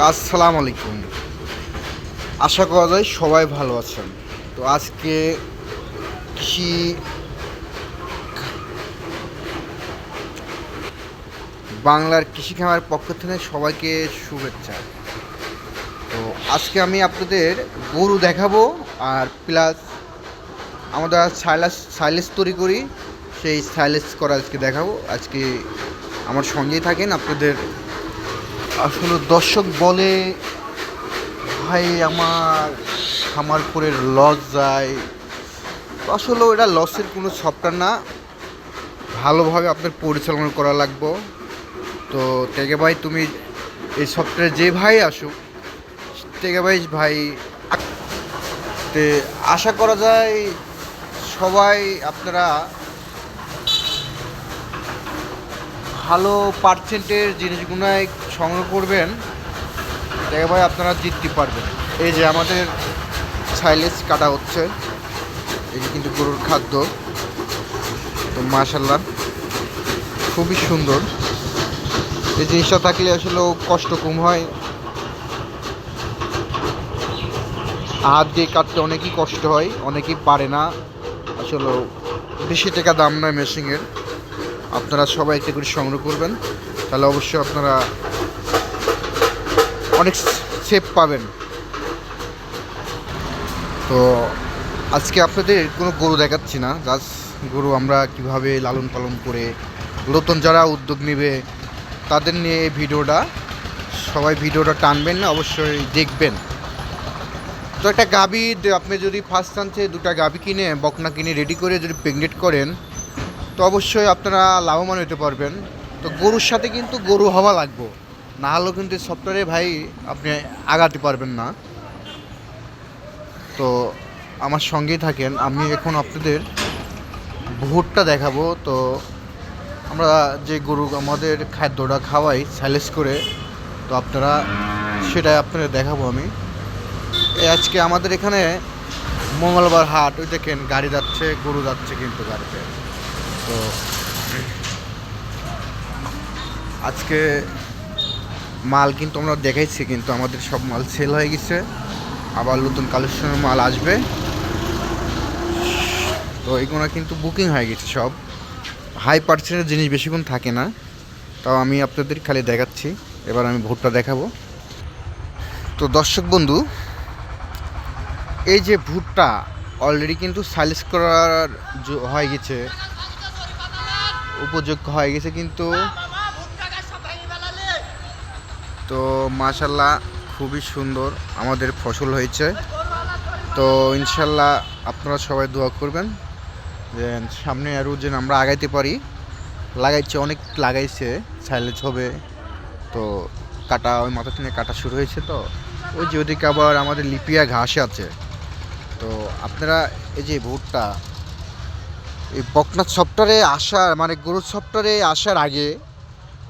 আসসালামু আলাইকুম। আশা করা যায় সবাই ভালো আছেন। তো আজকে কৃষি বাংলার কৃষি খামার পক্ষ থেকে সবাইকে শুভেচ্ছা। তো আজকে আমি আপনাদের গরু দেখাবো আর প্লাস আমরা সাইলাস সাইলেস তৈরি করি, সেই সাইলেস করা আজকে দেখাবো। আজকে আমার সঙ্গেই থাকেন আপনাদের আসলে দর্শক বলে, ভাই, আমার খামার করে লস যায় আসলে এটা লসের কোনো সফটওয়্যার না। ভালোভাবে আপনার পরিচালনা করা লাগবো। তো থেকে ভাই, তুমি এই সফটওয়্যার যে ভাই আসুক থেকে ভাই ভাই তে আশা করা যায় সবাই আপনারা ভালো পার্সেন্টের জিনিসগুলোই সংগ্রহ করবেন ভাই আপনারা জিততে পারবেন। এই যে আমাদের সাইলেজ কাটা হচ্ছে, এই যে কিন্তু গরুর খাদ্য, তো মাশাল্লাহ খুবই সুন্দর। এই জিনিসটা থাকলে আসলে কষ্ট কম হয়। হাত দিয়ে কাটতে অনেকই কষ্ট হয়, অনেকেই পারে না। আসলে বেশি টাকা দাম নয় মেশিনের আপনারা সবাই একটা করে সংগ্রহ করবেন। তাহলে অবশ্যই আপনারা অনেক সেফ পাবেন। তো আজকে আপনাদের কোনো গরু দেখাচ্ছি না। জাস্ট গরু আমরা কীভাবে লালন পালন করে, নতুন যারা উদ্যোগ নেবে, তাদের নিয়ে এই ভিডিওটা। সবাই ভিডিওটা টানবেন না, অবশ্যই দেখবেন। তো একটা গাবি আপনি যদি ফার্স্ট চান্সে দুটা গাবি কিনে, বকনা কিনে রেডি করে যদি প্রেগনেন্ট করেন তো অবশ্যই আপনারা লাভবান হতে পারবেন। তো গরুর সাথে কিন্তু গরু হওয়া লাগবে। না হলেও কিন্তু সফটওয়্যারে ভাই আপনি আগাতে পারবেন না। তো আমার সঙ্গেই থাকেন, আমি এখন আপনাদের ভুটটা দেখাবো। তো আমরা যে গরু আমাদের খাদ্যটা খাওয়াই সাইলেস করে, তো আপনারা সেটাই আপনাদের দেখাবো আমি। আজকে আমাদের এখানে মঙ্গলবার হাট, ওই দেখেন গাড়ি যাচ্ছে, গরু যাচ্ছে কিন্তু গাড়িতে। তো আজকে মাল কিন্তু আমরা দেখাইছি, কিন্তু আমাদের সব মাল সেল হয়ে গেছে। আবার নতুন কালেকশনের মাল আসবে। তো এগুলো কিন্তু বুকিং হয়ে গেছে সব। হাই পার্সেন্টের জিনিস বেশিক্ষণ থাকে না। তাও আমি আপনাদের খালি দেখাচ্ছি। এবার আমি ভোটটা দেখাবো। তো দর্শক বন্ধু, এই যে ভুট্টা অলরেডি কিন্তু সাইলেস করার হয়ে গেছে উপযোগ্য হয়ে গেছে কিন্তু তো মাশাল্লাহ খুবই সুন্দর আমাদের ফসল হয়েছে। তো ইনশাল্লাহ আপনারা সবাই দোয়া করবেন। যে সামনে আরও যেন আমরা আগাইতে পারি লাগাইছে অনেক লাগাইছে সাইলেজ হবে। তো কাটা ওই মাথা থেকে কাটা শুরু হয়েছে তো। ওই যে ওদিকে আবার আমাদের লিপিয়া ঘাস আছে। তো আপনারা এই যে ভুট্টা এই বকনাথ সফটওয়্যারে আসার মানে গরুর সফটওয়্যারে আসার আগে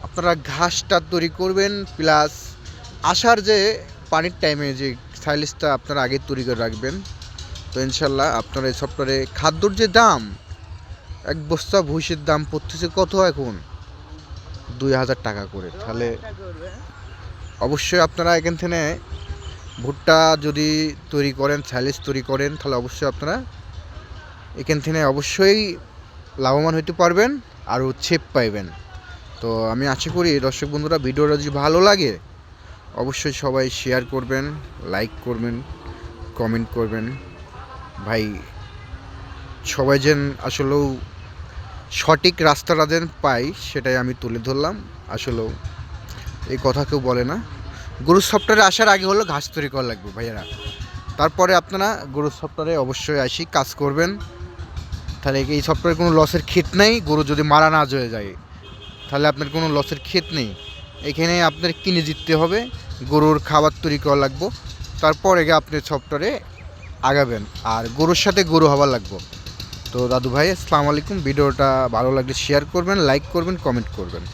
আপনারা ঘাসটা তৈরি করবেন, প্লাস আসার যে পানির টাইমে যে সাইলিসটা আপনারা আগে তৈরি করে রাখবেন, তো ইনশাল্লাহ আপনার এই সফটওয়্যারে খাদ্যর যে দাম, এক বস্তা ভুষির দাম পড়তেছে কত এখন? দুই হাজার টাকা করে। তাহলে অবশ্যই আপনারা এখান থেকে ভুট্টা যদি তৈরি করেন, স্যালিস তৈরি করেন, তাহলে অবশ্যই আপনারা এখান থেকে অবশ্যই লাভবান হতে পারবেন আর ছেপ পাইবেন। তো আমি আশা করি দর্শক বন্ধুরা ভিডিওটা যদি ভালো লাগে, অবশ্যই সবাই শেয়ার করবেন লাইক করবেন কমেন্ট করবেন। ভাই, সবাই যেন আসলেও সঠিক রাস্তাটা যেন পাই সেটাই আমি তুলে ধরলাম। আসলেও এই কথা কেউ বলে না। গরুর সফটওয়্যারে আসার আগে হলো ঘাস তৈরি করা লাগবে ভাইয়েরা। তারপরে আপনারা গরুর সফটওয়্যারে অবশ্যই আসি, কাজ করবেন। তাহলে এই সফটওয়্যারে কোনো লসের ক্ষেত নেই? গরু যদি মারা না হয়ে যায়, তাহলে আপনার কোনো লসের ক্ষেত নেই। এখানে আপনার কিনে জিততে হবে, গরুর খাবার তৈরি করা লাগবো, তারপর এগে আপনি সফটওয়্যারে আগাবেন। আর গরুর সাথে গরু হওয়া লাগবো। তো দাদু ভাই আসসালামু আলাইকুম। ভিডিওটা ভালো লাগলে শেয়ার করবেন লাইক করবেন কমেন্ট করবেন।